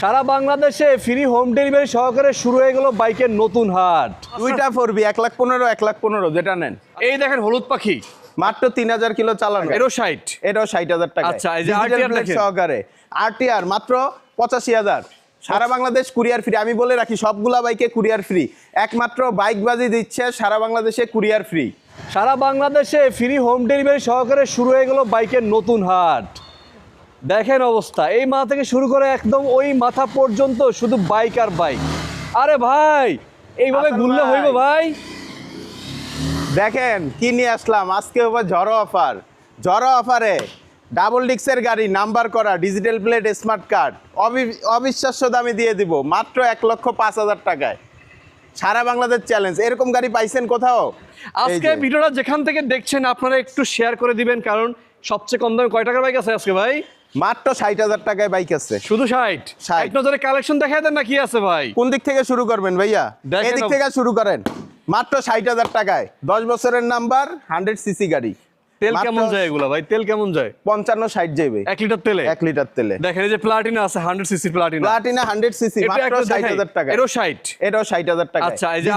সারা বাংলাদেশে free home delivery সহকারে শুরু হয়ে গেল বাইকের নতুন হাট। দুইটা ফোরবি এক লাখ পনেরো এক লাখ পনেরো যেটা নেন। এই দেখেন হলুদ পাখি। মাত্র তিন হাজার কিলো চালানো। এরও ষাট। এটাও ষাট হাজার টাকা আচ্ছা, সহকারে। আরটিআর মাত্র পঁচাশি হাজার। সারা বাংলাদেশ কুরিয়ার ফ্রি আমি বলে রাখি সবগুলা বাইকে কুরিয়ার ফ্রি একমাত্র বাইক বাজি দিচ্ছে সারা বাংলাদেশে কুরিয়ার ফ্রি সারা বাংলাদেশে ফ্রি হোম ডেলিভারি সহকারে শুরু হয়ে গেল বাইকের নতুন হাট। দেখেন অবস্থা। এই মাথা থেকে শুরু করে একদম ওই মাথা পর্যন্ত শুধু বাইক আর বাইক। আরে ভাই এইভাবে ঘুরলে। হইব ভাই? দেখেন কি নিয়ে আসলাম? আজকে আবার ঝড়ো অফার। ঝড়ো অফারে ডাবল ডিক্সের গাড়ি নাম্বার করা ডিজিটাল প্লেট স্মার্ট কার্ড। অবিশ্বাস্য দামে দিয়ে দিব মাত্র এক লক্ষ পাঁচ হাজার টাকায়। সারা বাংলাদেশ চ্যালেঞ্জ এরকম গাড়ি পাইছেন কোথাও? আজকে। ভিডিওটা যেখান থেকে দেখছেন আপনারা একটু শেয়ার করে দিবেন কারণ সবচেয়ে কম দামে কয় টাকার বাইক আছে আজকে ভাই? মাত্র ষাট হাজার টাকায় বাইক আছে। শুধু ষাট? 60 এক নজরে কালেকশন দেখায় দেন না কি আছে ভাই। কোন দিক থেকে শুরু করবেন ভাইয়া? এদিক থেকে শুরু করেন। মাত্র ষাট হাজার টাকায়। দশ বছরের নাম্বার হান্ড্রেড সিসি গাড়ি। তেল কেমন যায় এগুলা ভাই? তেল কেমন যায়? পঞ্চান্ন ষাট যাবে। এক লিটার তেলে? এক লিটার তেলে। দেখেন এই যে প্লাটিনা আছে hundred CC Platina Platina hundred CC মাত্র ষাট হাজার টাকা এরও ষাট? এটাও ষাট হাজার টাকা আচ্ছা, এই যে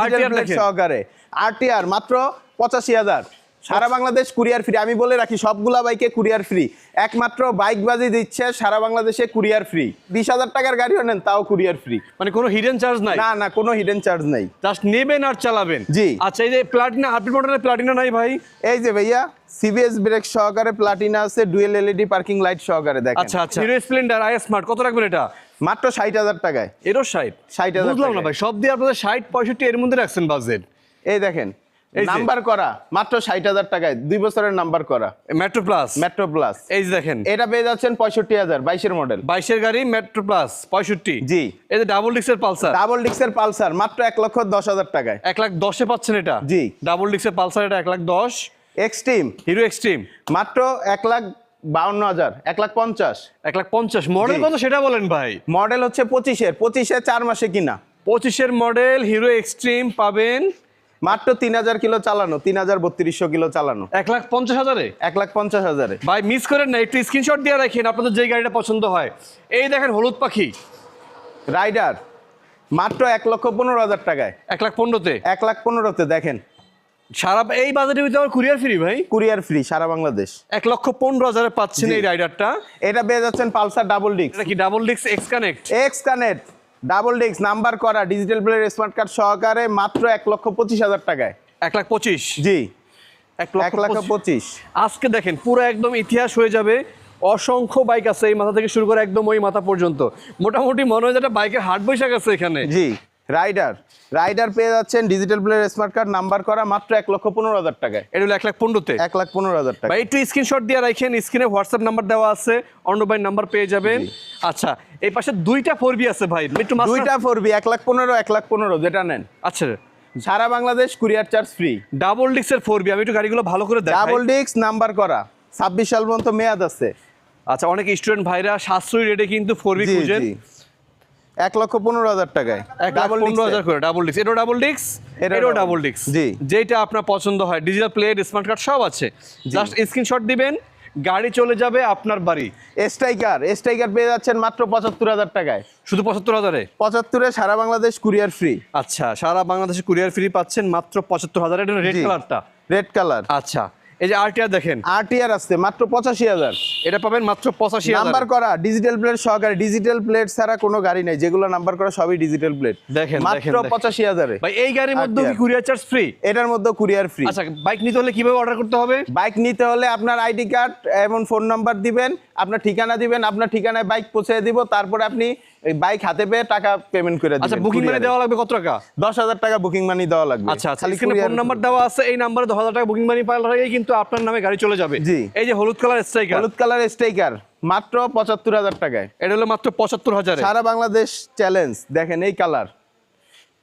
সহকারে। আরটিআর মাত্র পঁচাশি হাজার। সারা বাংলাদেশ কুরিয়ার ফ্রি আমি বলে রাখি সবগুলা বাইকে কুরিয়ার ফ্রি একমাত্র বাইক বাজি দিচ্ছে সারা বাংলাদেশে কুরিয়ার ফ্রি বিশ হাজার টাকার গাড়িও নেন তাও কুরিয়ার ফ্রি মানে কোনো হিডেন চার্জ নাই? না না কোনো হিডেন চার্জ নাই। জাস্ট নেবেন আর চালাবেন? জি। আচ্ছা এই যে প্লাটিনা হাইব্রিড মডেলের প্লাটিনা নাই ভাই? এই যে ভাইয়া সিবিএস ব্রেক সহকারে প্লাটিনা আছে ডুয়েল এলইডি পার্কিং লাইট সহকারে দেখেন। আচ্ছা আচ্ছা। হিরো স্প্লেন্ডার আই স্মার্ট কত রাখবেন এটা? মাত্র ষাট হাজার টাকায়। এরও ষাট? 60,000 বুঝলাম না। ভাই সব দিয়ে আপনাদের ষাট পঁয়ষট্টি এর মধ্যে রাখছেন বাজেট এই দেখেন। নাম্বার করা মাত্র ষাট হাজার টাকায় দুই বছরের নাম্বার করা। মেট্রো প্লাস মেট্রো প্লাস এই দেখেন। এটা পেয়ে যাচ্ছেন পঁয়ষট্টি হাজার বাইশের মডেল বাইশের গাড়ি মেট্রো প্লাস পঁয়ষট্টি। জি। এই যে ডাবল ডিক্সের পালসার। ডাবল ডিক্সের পালসার মাত্র এক লক্ষ দশ হাজার টাকায়। এক লাখ দশে পাচ্ছেন এটা। জি। ডাবল ডিক্সের পালসার এটা এক লাখ দশ। এক্সট্রিম হিরো এক্সট্রিম মাত্র এক লাখ বাউন্ন হাজার এক লাখ পঞ্চাশ। এক লাখ পঞ্চাশ। মডেল। কত সেটা বলেন ভাই? মডেল হচ্ছে পঁচিশের পঁচিশে চার মাসে কিনা। পঁচিশের মডেল হিরো এক্সট্রিম পাবেন মাত্র তিন হাজার কিলো চালানো তিন হাজার বত্রিশশো কিলো চালানো। এক লাখ পঞ্চাশ হাজারে? এক লাখ পঞ্চাশ হাজারে। ভাই মিস করেন না একটু স্ক্রিনশট দিয়ে রাখেন আপনাদের যে গাড়িটা পছন্দ হয়। এই দেখেন হলুদ পাখি। রাইডার মাত্র এক লক্ষ পনেরো হাজার টাকায়। এক লাখ পনেরোতে? এক লাখ পনেরোতে দেখেন। সারা এই বাজারের ভিতরে আমার কুরিয়ার ফ্রি ভাই? কুরিয়ার ফ্রি সারা বাংলাদেশ। এক লক্ষ পনেরো হাজারে পাচ্ছেন এই রাইডারটা। এটা পেয়ে যাচ্ছেন পালসার ডাবল ডিক্স এটা কি ডাবল ডিক্স x connect X connect double ডেক্স নাম্বার করা ডিজিটাল প্লেয়ার স্মার্ট কার্ড সহকারে মাত্র এক লক্ষ পঁচিশ হাজার টাকায়। এক লাখ পঁচিশ? জি। এক লক্ষ। পঁচিশ। আজকে দেখেন পুরো একদম ইতিহাস হয়ে যাবে। অসংখ্য বাইক আছে এই মাথা থেকে শুরু করে একদম ওই মাথা পর্যন্ত। মোটামুটি মনে হয় যেটা বাইকের হাট বৈশাখ আছে এখানে। জি। রাইডার রাইডার পেয়ে যাচ্ছেন digital player smart card number করা মাত্র এক লক্ষ পনেরো হাজার টাকায়। এটা হলো এক লাখ পনেরোতে? এক লাখ পনেরো হাজার টাকা একটু স্ক্রিনশট দিয়ে রাখেন স্ক্রিনে হোয়াটসঅ্যাপ নাম্বার দেওয়া আছে অন্য ভাই নাম্বার পেয়ে যাবেন। আচ্ছা এই পাশে দুইটা ফোর বি আছে ভাই একটু দুইটা ফোরবি এক লাখ পনেরো এক লাখ পনেরো যেটা নেন। আচ্ছা। সারা Bangladesh courier charge free double ডিক্সের four B আমি একটু গাড়িগুলো ভালো করে ডাবল ডিস্ক নাম্বার করা। ছাব্বিশ সাল পর্যন্ত মেয়াদ আছে। আচ্ছা অনেক স্টুডেন্ট ভাইরা সাশ্রয়ী রেটে কিন্তু ফোর বি খুঁজেন। এক লক্ষ পনেরো হাজার টাকায়। লাখ পনেরো হাজার করে ডাবল ডিক্স এটাও ডাবল ডিক্স এটাও ডাবল ডিক্স জি। যেটা আপনার পছন্দ হয় ডিজিটাল প্লেট স্মার্ট কার্ড সব আছে। জাস্ট স্ক্রিনশট দিবেন গাড়ি চলে যাবে আপনার বাড়ি। স্ট্রাইকার স্ট্রাইকার পেয়ে যাচ্ছেন মাত্র পঁচাত্তর হাজার টাকায়। শুধু পঁচাত্তর হাজারে? পঁচাত্তরে সারা বাংলাদেশ কুরিয়ার ফ্রি আচ্ছা সারা বাংলাদেশে কুরিয়ার ফ্রি পাচ্ছেন মাত্র পঁচাত্তর হাজার। এটা রেড কালারটা রেড কালার আচ্ছা। এই যে আরটিআর দেখেন। আরটিআর আসছে মাত্র পঁচাশি হাজার। এটা পাবেন মাত্র পঁচাশি নাম্বার করা ডিজিটাল প্লেট সহকারে ডিজিটাল প্লেট ছাড়া কোনো গাড়ি নেই। যেগুলো নাম্বার করা সবই ডিজিটাল প্লেট দেখেন, মাত্র। পঁচাশি হাজারে। ভাই এই গাড়ির মধ্যে কি কুরিয়ার চার্জ ফ্রি এটার মধ্যে কুরিয়ার ফ্রি আচ্ছা বাইক নিতে হলে কীভাবে অর্ডার করতে হবে? বাইক নিতে হলে আপনার আইডি কার্ড এবং ফোন নাম্বার দিবেন আপনার ঠিকানা দিবেন আপনার ঠিকানায় বাইক পৌঁছে দিব তারপরে আপনি এই বাইক হাতে পেয়ে টাকা পেমেন্ট করে আচ্ছা বুকিং মানে দেওয়া লাগবে কত টাকা? দশ হাজার টাকা বুকিং মানি দেওয়া লাগবে। আচ্ছা আচ্ছা খালি ফোন নাম্বার দেওয়া আছে এই নাম্বারে দশ হাজার টাকা বুকিং মানি পাইলে কিন্তু আপনার নামে গাড়ি চলে যাবে। জি। এই যে হলুদ কালার স্ট্রাইকার হলুদ কালার স্ট্রাইকার মাত্র পঁচাত্তর হাজার টাকায়। এটা হলো মাত্র পঁচাত্তর হাজারে। সারা বাংলাদেশ চ্যালেঞ্জ দেখেন এই কালার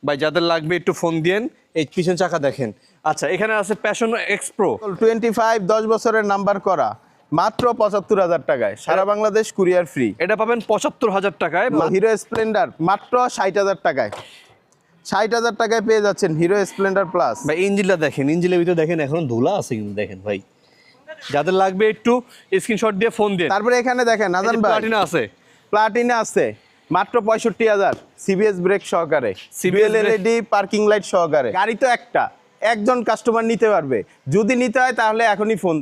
ভাই যাদের লাগবে একটু ফোন দিয়েন এই পিছন চাকা দেখেন। আচ্ছা এখানে আছে প্যাশন এক্সপ্রো টোয়েন্টি ফাইভ দশ বছরের নাম্বার করা। মাত্র পঁচাত্তর হাজার টাকায়। সারা বাংলাদেশ কুরিয়ার ফ্রি। এটা পাবেন পঁচাত্তর হাজার টাকায় হিরো স্প্লেন্ডার মাত্র ষাট হাজার টাকায়। ষাট হাজার টাকায় পেয়ে যাচ্ছেন হিরো স্প্লেন্ডার প্লাস ভাই ইঞ্জিনটা দেখেন ইঞ্জিনের ভিতরে দেখেন এখন ধুলা আছে কিন্তু দেখেন ভাই। যাদের লাগবে একটু স্ক্রিনশট দিয়ে ফোন দিয়ে। তারপরে এখানে দেখেন নাজান ভাই। প্লাটিনা আছে। প্লাটিনা আছে। মাত্র পঁয়ষট্টি হাজার সিবিএস ব্রেক সহকারে। সিবিএল। এলইডি পার্কিং লাইট সহকারে। গাড়ি তো একটা একজন কাস্টমার নিতে পারবে। যদি নিতে হয় তাহলে এখনই ফোন